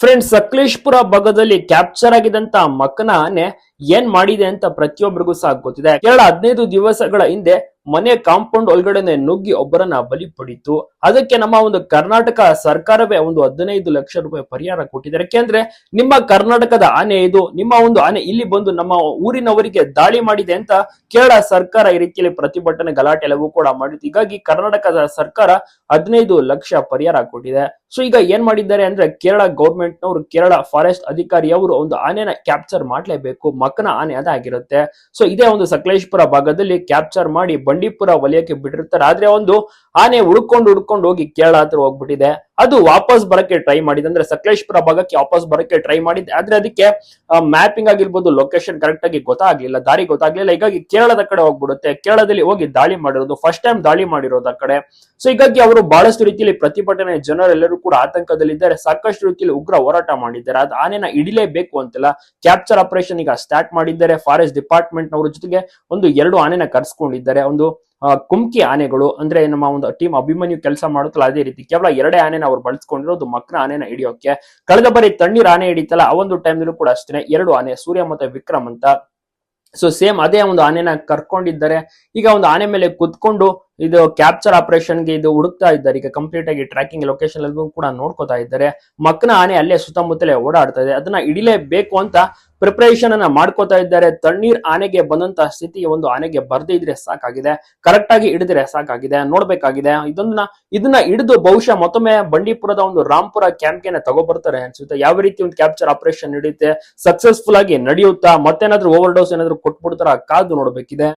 Friends Sakleshpur ಭಾಗದಲ್ಲಿ capture ಆಗಿದಂತ ಮಕ್ಕನ ಆನೆ ಏನ್ ಮಾಡಿದೆ ಅಂತ ಪ್ರತಿಯೊಬ್ಬರಿಗೂ ಸಹ ಗೊತ್ತಿದೆ. ಕೇರಳ ಹದಿನೈದು ದಿವಸಗಳ ಹಿಂದೆ ಮನೆ ಕಾಂಪೌಂಡ್ ಒಳಗಡೆನೆ ನುಗ್ಗಿ ಒಬ್ಬರನ್ನ ಬಲಿ ಪಡಿತು. ಅದಕ್ಕೆ ನಮ್ಮ ಒಂದು ಕರ್ನಾಟಕ ಸರ್ಕಾರವೇ ಒಂದು ಹದಿನೈದು ಲಕ್ಷ ರೂಪಾಯಿ ಪರಿಹಾರ ಕೊಟ್ಟಿದ್ದಾರೆ. ಯಾಕೆಂದ್ರೆ ನಿಮ್ಮ ಕರ್ನಾಟಕದ ಆನೆ ಇದು, ನಿಮ್ಮ ಒಂದು ಆನೆ ಇಲ್ಲಿ ಬಂದು ನಮ್ಮ ಊರಿನವರಿಗೆ ದಾಳಿ ಮಾಡಿದೆ ಅಂತ ಕೇರಳ ಸರ್ಕಾರ ಈ ರೀತಿಯಲ್ಲಿ ಪ್ರತಿಭಟನೆ ಗಲಾಟೆ ಎಲ್ಲವೂ ಕೂಡ ಮಾಡಿತ್ತು. ಹೀಗಾಗಿ ಕರ್ನಾಟಕದ ಸರ್ಕಾರ ಹದಿನೈದು ಲಕ್ಷ ಪರಿಹಾರ ಕೊಟ್ಟಿದೆ. ಸೊ ಈಗ ಏನ್ ಮಾಡಿದ್ದಾರೆ ಅಂದ್ರೆ ಕೇರಳ ಗೌರ್ಮೆಂಟ್ ನವರು ಕೇರಳ ಫಾರೆಸ್ಟ್ ಅಧಿಕಾರಿಯವರು ಒಂದು ಆನೆನ ಕ್ಯಾಪ್ಚರ್ ಮಾಡಲೇಬೇಕು. ಮಕ್ಕನ ಆನೆ ಅದಾಗಿರುತ್ತೆ ಸೊ ಇದೇ ಒಂದು ಸಕಲೇಶ್ಪುರ ಭಾಗದಲ್ಲಿ ಕ್ಯಾಪ್ಚರ್ ಮಾಡಿ ಬಂಡೀಪುರ ವಲಯಕ್ಕೆ ಬಿಟ್ಟಿರ್ತಾರೆ. ಆದ್ರೆ ಒಂದು ಆನೆ ಹುಡ್ಕೊಂಡು ಹುಡ್ಕೊಂಡು ಹೋಗಿ ಕೇರಳ ಹತ್ರ ಹೋಗ್ಬಿಟ್ಟಿದೆ. ಅದು ವಾಪಸ್ ಬರಕ್ಕೆ ಟ್ರೈ ಮಾಡಿದೆ ಅಂದ್ರೆ ಸಕಲೇಶ್ಪುರ ಭಾಗಕ್ಕೆ ವಾಪಸ್ ಬರಕ್ಕೆ ಟ್ರೈ ಮಾಡಿದೆ ಆದ್ರೆ ಅದಕ್ಕೆ ಮ್ಯಾಪಿಂಗ್ ಆಗಿರ್ಬೋದು ಲೊಕೇಶನ್ ಕರೆಕ್ಟ್ ಆಗಿ ಗೊತ್ತಾಗ್ಲಿಲ್ಲ, ದಾರಿ ಗೊತ್ತಾಗ್ಲಿಲ್ಲ. ಹೀಗಾಗಿ ಕೇರಳದ ಕಡೆ ಹೋಗ್ಬಿಡುತ್ತೆ. ಕೇರಳದಲ್ಲಿ ಹೋಗಿ ದಾಳಿ ಮಾಡಿರೋದು ಫಸ್ಟ್ ಟೈಮ್ ದಾಳಿ ಮಾಡಿರೋದು ಆ ಕಡೆ. ಸೊ ಹೀಗಾಗಿ ಅವರು ಬಹಳಷ್ಟು ರೀತಿಯಲ್ಲಿ ಪ್ರತಿಭಟನೆ, ಜನರೆಲ್ಲರೂ ಕೂಡ ಆತಂಕದಲ್ಲಿದ್ದಾರೆ. ಸಾಕಷ್ಟು ರೀತಿಯಲ್ಲಿ ಉಗ್ರ ಹೋರಾಟ ಮಾಡಿದ್ದಾರೆ. ಅದು ಆನೆನ ಇಡಿಲೇಬೇಕು ಅಂತೆಲ್ಲ ಕ್ಯಾಪ್ಚರ್ ಆಪರೇಷನ್ ಈಗ ಸ್ಟಾರ್ಟ್ ಮಾಡಿದ್ದಾರೆ. ಫಾರೆಸ್ಟ್ ಡಿಪಾರ್ಟ್ಮೆಂಟ್ ನವರ ಜೊತೆಗೆ ಒಂದು ಎರಡು ಆನೆನ ಕರ್ಸ್ಕೊಂಡಿದ್ದಾರೆ. ಒಂದು ಕುಮ್ಕಿ ಆನೆಗಳು ಅಂದ್ರೆ ನಮ್ಮ ಒಂದು ಟೀಮ್ ಅಭಿಮನ್ಯು ಕೆಲಸ ಮಾಡುತ್ತಲ್ಲ, ಅದೇ ರೀತಿ ಕೇವಲ ಎರಡೇ ಆನೆನ ಅವ್ರು ಬಳಸ್ಕೊಂಡಿರೋದು ಮಕ್ಕಳ ಆನೆನ ಹಿಡಿಯೋಕೆ ಕಳೆದ ಬಾರಿ ತಣ್ಣೀರ್ ಆನೆ ಹಿಡಿತಲ್ಲ, ಆ ಒಂದು ಟೈಮ್ನಲ್ಲೂ ಕೂಡ ಅಷ್ಟೇ ಎರಡು ಆನೆ, ಸೂರ್ಯ ಮತ್ತೆ ವಿಕ್ರಮ್ ಅಂತ. ಸೊ ಸೇಮ್ ಅದೇ ಒಂದು ಆನೆನ ಕರ್ಕೊಂಡಿದ್ದಾರೆ. ಈಗ ಒಂದು ಆನೆ ಮೇಲೆ ಕುತ್ಕೊಂಡು ಇದು ಕ್ಯಾಪ್ಚರ್ ಆಪರೇಷನ್ಗೆ ಇದು ಹುಡುಕ್ತಾ ಇದ್ದಾರೆ. ಈಗ ಕಂಪ್ಲೀಟ್ ಆಗಿ ಟ್ರ್ಯಾಕಿಂಗ್ ಲೊಕೇಶನ್ ಎಲ್ಲವೂ ಕೂಡ ನೋಡ್ಕೋತಾ ಇದ್ದಾರೆ. ಮಕ್ಕನ ಆನೆ ಅಲ್ಲೇ ಸುತ್ತಮುತ್ತಲೇ ಓಡಾಡ್ತಾ ಇದೆ. ಅದನ್ನ ಹಿಡಿಲೇಬೇಕು ಅಂತ ಪ್ರಿಪರೇಷನ್ ಅನ್ನ ಮಾಡ್ಕೋತಾ ಇದ್ದಾರೆ. ತಣ್ಣೀರ್ ಆನೆಗೆ ಬಂದಂತ ಸ್ಥಿತಿ ಒಂದು ಆನೆಗೆ ಬರ್ದಿದ್ರೆ ಸಾಕಾಗಿದೆ. ಕರೆಕ್ಟ್ ಆಗಿ ಹಿಡಿದ್ರೆ ಸಾಕಾಗಿದೆ. ನೋಡ್ಬೇಕಾಗಿದೆ. ಇದನ್ನ ಇದನ್ನ ಹಿಡಿದು ಬಹುಶಃ ಮತ್ತೊಮ್ಮೆ ಬಂಡೀಪುರದ ಒಂದು ರಾಂಪುರ ಕ್ಯಾಂಪ್ಗೆ ತಗೋಬರ್ತಾರೆ ಅನ್ಸುತ್ತೆ. ಯಾವ ರೀತಿ ಒಂದು ಕ್ಯಾಪ್ಚರ್ ಆಪರೇಷನ್ ನಡೆಯುತ್ತೆ ಸಕ್ಸಸ್ಫುಲ್ ಆಗಿ ನಡೆಯುತ್ತಾ, ಮತ್ತೇನಾದ್ರೂ ಓವರ್ ಡೋಸ್ ಏನಾದ್ರು ಕೊಟ್ಬಿಡ್ತಾರ ಕಾದು ನೋಡ್ಬೇಕಿದೆ.